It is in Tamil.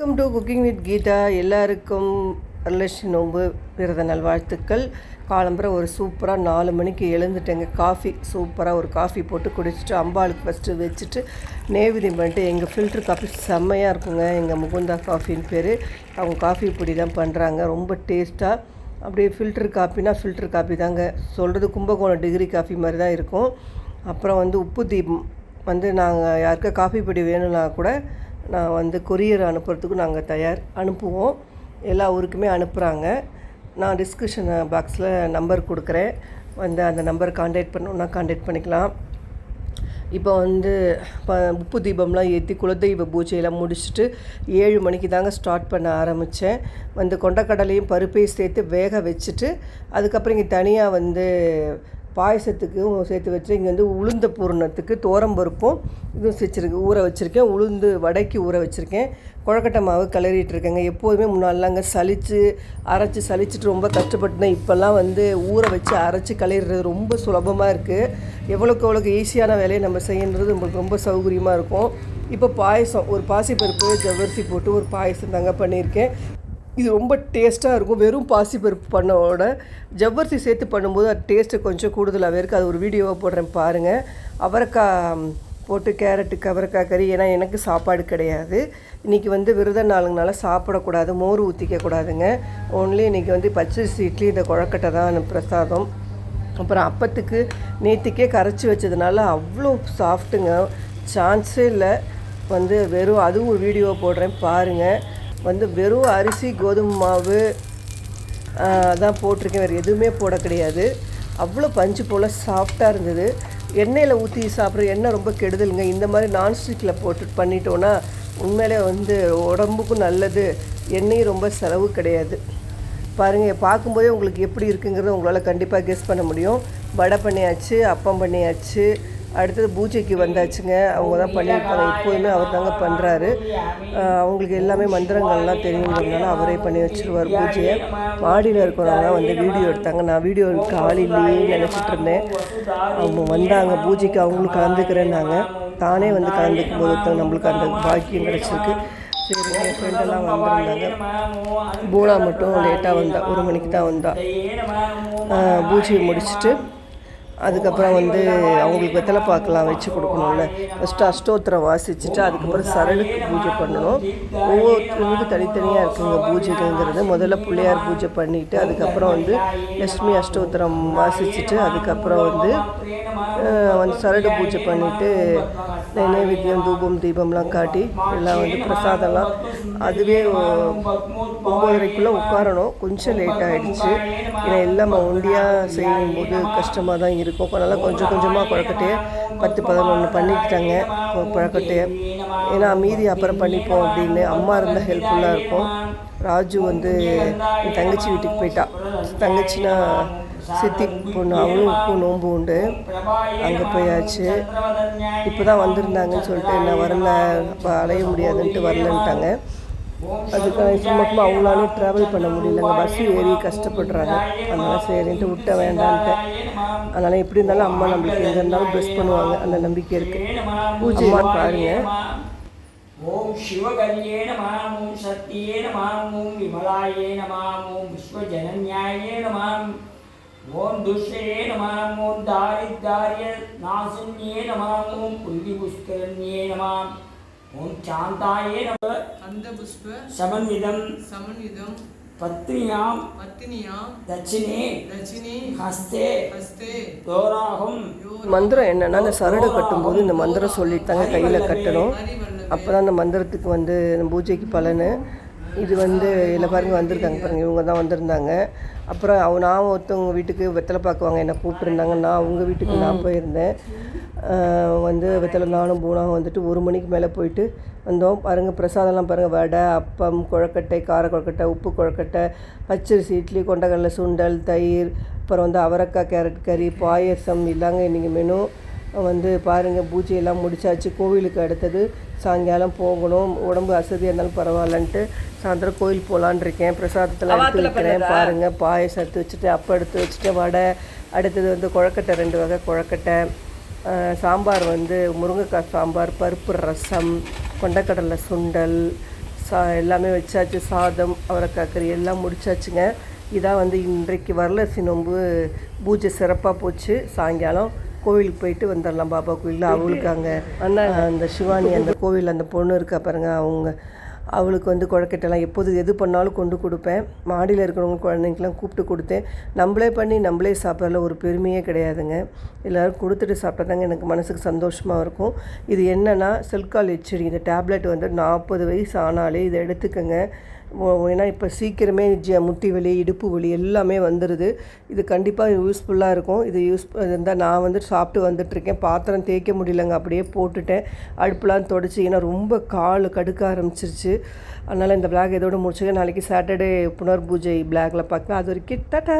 Welcome to cooking with Geetha எல்லாருக்கும் வரலட்சுமி நோன்பு விரத நல்வாழ்த்துக்கள் காலம்புரை ஒரு சூப்பராக நாலு மணிக்கு எழுந்துட்டேங்க. காஃபி சூப்பராக ஒரு காஃபி போட்டு குடிச்சிட்டு அம்பாளுக்கு ஃபஸ்ட்டு வச்சுட்டு நேவிதியம் பண்ணிட்டு எங்கள் ஃபில்டர் காஃபி செம்மையாக இருக்குங்க. எங்கள் முகுந்தா காஃபின்னு பேர். அவங்க காஃபி பொடி தான் பண்ணுறாங்க ரொம்ப டேஸ்ட்டாக அப்படியே ஃபில்டர் காஃபினா ஃபில்டர் காஃபி தாங்க. சொல்கிறது கும்பகோணம் டிகிரி காஃபி மாதிரி தான் இருக்கும். அப்புறம் வந்து உப்பு தீபம். வந்து நாங்கள் யாருக்கா காஃபி பொடி வேணும்னா கூட நான் வந்து கொரியர் அனுப்புறதுக்கு நாங்கள் தயார் அனுப்புவோம். எல்லா ஊருக்குமே அனுப்புகிறாங்க நான் டிஸ்கிரிப்ஷன் பாக்ஸில் நம்பர் கொடுக்குறேன். வந்து அந்த நம்பர் காண்டாக்ட் பண்ணணுன்னா காண்டாக்ட் பண்ணிக்கலாம். இப்போ வந்து ப உப்பு தீபம்லாம் ஏற்றி குலதெய்வ பூஜையெல்லாம் முடிச்சுட்டு ஏழு மணிக்கு தாங்க ஸ்டார்ட் பண்ண ஆரம்பித்தேன் வந்து கொண்டக்கடலையும் பருப்பையும் சேர்த்து வேக வச்சுட்டு அதுக்கப்புறம் இங்கே தனியாக வந்து பாயசத்துக்கும் சேர்த்து வச்சு இங்கே வந்து உளுந்த பூரணத்துக்கு பருப்பும் இதுவும் வச்சுருக்கு ஊற வச்சுருக்கேன். உளுந்து வடைக்கு ஊற வச்சுருக்கேன். குழக்கட்டை மாவு கிளறிட்டு இருக்கேங்க. எப்போதுமே முன்னாடிலாங்க சளிச்சு அரைச்சி சளிச்சிட்டு ரொம்ப கஷ்டப்பட்டுனேன் இப்போல்லாம் வந்து ஊற வச்சு அரைச்சி கிளறிறது ரொம்ப சுலபமாக இருக்குது எவ்வளோக்கு எவ்வளோக்கு ஈஸியான வேலையை நம்ம செய்யறது நம்மளுக்கு ரொம்ப சௌகரியமாக இருக்கும். இப்போ பாயசம் ஒரு பாசிப்பருப்பு ஜவ்வரிசி போட்டு ஒரு பாயசம் தாங்க பண்ணியிருக்கேன். இது ரொம்ப டேஸ்ட்டாக இருக்கும். வெறும் பாசிப்பருப்பு பண்ணோட ஜவ்வரிசி சேர்த்து பண்ணும்போது அது டேஸ்ட்டு கொஞ்சம் கூடுதலாகவே இருக்குது அது ஒரு வீடியோவாக போடுறேன் பாருங்கள் அவரைக்காய் போட்டு கேரட்டு அவரைக்காய் கறி ஏன்னா எனக்கு சாப்பாடு கிடையாது. இன்றைக்கி வந்து விரத நாளுங்கனால சாப்பிடக்கூடாது மோர் ஊற்றிக்கக்கூடாதுங்க ஓன்லி இன்றைக்கி வந்து பச்சரிசி இட்லி இந்த குழக்கட்டை தான் பிரசாதம். அப்புறம் அப்பத்துக்கு நேற்றுக்கே கரைச்சி வச்சதுனால அவ்வளோ சாஃப்ட்டுங்க சான்ஸே இல்லை. வந்து வெறும் அதுவும் ஒரு வீடியோ போடுறேன் பாருங்கள் வந்து வெறும் அரிசி கோதுமை மாவு அதான் போட்டிருக்கேன். வேறு எதுவுமே போட கிடையாது. அவ்வளோ பஞ்சு போல் சாஃப்டாக இருந்தது. எண்ணெயில் ஊற்றி சாப்பிட்ற எண்ணெய் ரொம்ப கெடுதலுங்க. இந்த மாதிரி நான்ஸ்டிக்கில் போட்டு பண்ணிட்டோன்னா உண்மையிலே வந்து உடம்புக்கும் நல்லது. எண்ணெயும் ரொம்ப செலவு கிடையாது. பாருங்கள் பார்க்கும்போதே உங்களுக்கு எப்படி இருக்குங்கிறத உங்களால் கண்டிப்பாக கெஸ் பண்ண முடியும். வடை பண்ணியாச்சு அப்பம் பண்ணியாச்சு அடுத்தது பூஜைக்கு வந்தாச்சுங்க. அவங்க தான் பண்ணியிருப்பாங்க எப்போதுமே அவர் தாங்க பண்ணுறாரு அவங்களுக்கு எல்லாமே மந்திரங்கள்லாம் தெரியுங்கிறதுனால அவரே பண்ணி வச்சுருவார் பூஜையை. மாடியில் இருக்கிறவங்க வந்து வீடியோ எடுத்தாங்க. நான் வீடியோ எடுக்க இல்லையே நினச்சிட்டு இருந்தேன். அவங்க வந்தாங்க. பூஜைக்கு அவங்களும் கலந்துக்கிறேன்னாங்க. தானே வந்து கலந்துக்கும் போது நம்மளுக்கு அந்த பாக்கியம் கிடச்சிருக்கு. சரி என் ஃப்ரெண்டெல்லாம் வந்திருந்தாங்க. பூனா மட்டும் லேட்டாக வந்தா. ஒரு மணிக்கு தான் வந்தா. பூஜையை முடிச்சுட்டு அதுக்கப்புறம் வந்து அவங்களுக்கு வெத்தலை பாக்கெல்லாம் வச்சு கொடுக்கணும்ல. ஃபஸ்ட்டு அஷ்டோத்திரம் வாசிச்சுட்டு அதுக்கப்புறம் சரளுக்கு பூஜை பண்ணணும். ஒவ்வொருத்தருக்கும் தனித்தனியாக இருக்குங்க பூஜைங்கிறது முதல்ல பிள்ளையார் பூஜை பண்ணிவிட்டு அதுக்கப்புறம் வந்து லட்சுமி அஷ்டோத்திரம் வாசிச்சுட்டு அதுக்கப்புறம் வந்து வந்து சரடு பூஜை பண்ணிவிட்டு நைவேத்தியம் தூபம் தீபம்லாம் காட்டி எல்லாம் வந்து பிரசாதம்லாம் அதுவே ஒம்பதரைக்குள்ளே உட்காரணும். கொஞ்சம் லேட் ஆகிடுச்சு ஏன்னா எல்லாம் ஒண்டியாக செய்யும்போது கஷ்டமாக தான் இருக்கும் அதனால் கொஞ்சம் கொஞ்சமாக குழக்கட்டையை பத்து பதினொன்று பண்ணிக்கிட்டாங்க. குழக்கட்டையை ஏன்னா மீதி அப்புறம் பண்ணிப்போம் அப்படின்னு அம்மா இருந்தால் ஹெல்ப்ஃபுல்லாக இருக்கும். ராஜு வந்து என் தங்கச்சி வீட்டுக்கு போயிட்டா. தங்கச்சினா சித்தி பொண்ணு அவளுக்கும் நோன்பு உண்டு. அங்கே போயாச்சு. இப்போ தான் வந்திருந்தாங்கன்னு சொல்லிட்டு என்ன வரல? அப்போ அலைய முடியாதுன்ட்டு வரலன்ட்டாங்க. அதுக்கு சும்மா அவங்களாலே ட்ராவல் பண்ண முடியலங்க. பஸ்ஸு ஏறி கஷ்டப்படுறாங்க. அதனால் சரின்ட்டு விட்ட வேண்டான்ட்டு. அதனால் எப்படி இருந்தாலும் அம்மா நம்மளுக்கு எங்கே இருந்தாலும் ப்ரெஸ் பண்ணுவாங்க. அந்த நம்பிக்கை இருக்குது பூஜை பாருங்கள் ஓம் சிவகரியே நமாம் ஓம் சத்தியே நமாம் ஓம் விமலாயே நமாம் ஓம் விஸ்வஜனன்யாயே நமாம் ஓம் துஷ்யே நமாம் ஓம் தாரித்தாரிய நாசன்யே நமாம் ஓம் புல்லிபுஷ்கரண்யே நமாம் ஓம் சாந்தாயே நம அந்த புஷ்ப சமன்விதம். சமன்விதம். பத்னியாம் பத்தினியாம். தட்சிணே. ரஜினி ஹஸ்தே. ஹஸ்தே. தோராகும் மந்திரம் என்னன்னா அந்த சரடு கட்டும்போது இந்த மந்திரம் சொல்லிட்டு தாங்க கையில் கட்டணும். அப்போ தான் அந்த மந்திரத்துக்கு வந்து பூஜைக்கு பலனு. இது வந்து இதில் பாருங்க வந்திருக்காங்க பாருங்கள் இவங்க தான் வந்திருந்தாங்க. அப்புறம் அவ நான் ஒருத்தவங்க வீட்டுக்கு வெத்தலை பார்க்குவாங்க என்னை கூப்பிட்டுருந்தாங்க. நான் அவங்க வீட்டுக்கு நான் போயிருந்தேன். வந்து வெத்தலை நானும் பூனாவும் வந்துட்டு ஒரு மணிக்கு மேலே போயிட்டு வந்தோம். பாருங்கள் பிரசாதம்லாம் பாருங்கள் வடை அப்பம் குழக்கட்டை கார குழக்கட்டை உப்பு குழக்கட்டை பச்சரிசி இட்லி கொண்டக்கடலை சுண்டல் தயிர் அப்புறம் வந்து அவரக்காய் கேரட் கறி பாயசம் இல்லாங்க இன்றைக்கி மெனு வந்து பாருங்கள் பூஜையெல்லாம் முடிச்சாச்சு. கோவிலுக்கு அடுத்தது சாயங்காலம் போகணும். உடம்பு அசதியாக இருந்தாலும் பரவாயில்லன்ட்டு சாயந்தரம் கோயில் போகலான் இருக்கேன். பிரசாதத்தில் எடுத்து வைக்கிறேன். பாருங்கள் பாயசம் எடுத்து வச்சுட்டு அப்போ எடுத்து வச்சுட்டு வடை. அடுத்தது வந்து குழக்கட்டை ரெண்டு வகை குழக்கட்டை. சாம்பார் வந்து முருங்கைக்காய் சாம்பார் பருப்பு ரசம் கொண்டக்கடலை சுண்டல் சா எல்லாமே வச்சாச்சு. சாதம் அவரைக்காய் கறி எல்லாம் முடிச்சாச்சுங்க. இதான் வந்து இன்றைக்கு வரலட்சுமி நோன்பு. பூஜை சிறப்பாக போச்சு. சாயங்காலம் கோவிலுக்கு போயிட்டு வந்துடலாம் பாபா கோயிலில் அவளுக்கு அங்கே அந்த சிவானி அந்த கோவில் அந்த பொண்ணு இருக்கா பாருங்க அவங்க அவளுக்கு வந்து குழக்கட்டெல்லாம் எப்போது எது பண்ணாலும் கொண்டு கொடுப்பேன். மாடியில் இருக்கிறவங்க குழந்தைங்களாம் கூப்பிட்டு கொடுத்தேன். நம்மளே பண்ணி நம்மளே சாப்பிட்றதுல ஒரு பெருமையே கிடையாதுங்க. எல்லோரும் கொடுத்துட்டு சாப்பிட்டா தாங்க எனக்கு மனசுக்கு சந்தோஷமாக இருக்கும். இது என்னென்னா செல்கால் எச்சரி இந்த டேப்லெட் வந்து நாற்பது வயசு ஆனாலே இதை எடுத்துக்கங்க. ஏன்னா இப்போ சீக்கிரமே ஜ முட்டி வலி இடுப்பு வலி எல்லாமே வந்துடுது இது கண்டிப்பாக யூஸ்ஃபுல்லாக இருக்கும். இது யூஸ் இருந்தால் நான் வந்து சாப்பிட்டு வந்துட்டுருக்கேன். பாத்திரம் தேய்க்க முடியலங்க. அப்படியே போட்டுட்டேன். அடுப்புலாம் தொடச்சி. ஏன்னா ரொம்ப கால் கடுக்க ஆரம்பிச்சிருச்சு. அதனால் இந்த பிளாக் இதோடு முடிச்சுக்க நாளைக்கு சாட்டர்டே புனர் பூஜை பிளாகில் பார்க்கலாம். அது வரைக்கும் டாட்டா